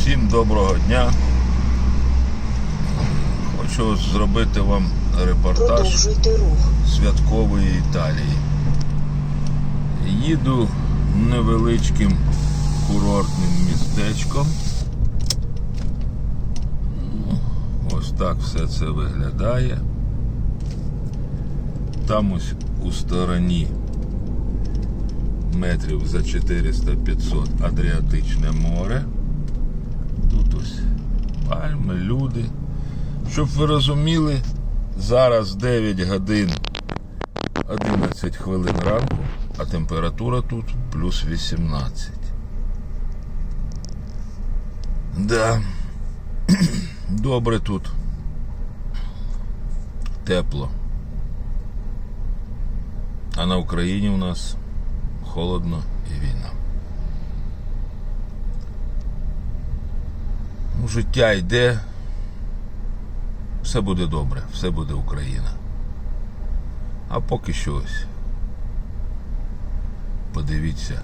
Всім доброго дня. Хочу зробити вам репортаж святкової Італії. Їду невеличким курортним містечком. Ну, Ось так все це виглядає. Там ось у стороні метрів за 400-500 Адріатичне море. Тут ось пальми, люди. Щоб ви розуміли, зараз 9 годин 11 хвилин ранку, а температура тут плюс 18. Да. Добре тут. Тепло. А на Україні у нас холодно і війна. Життя йде. Все буде добре, все буде Україна. А поки що ось. Подивіться.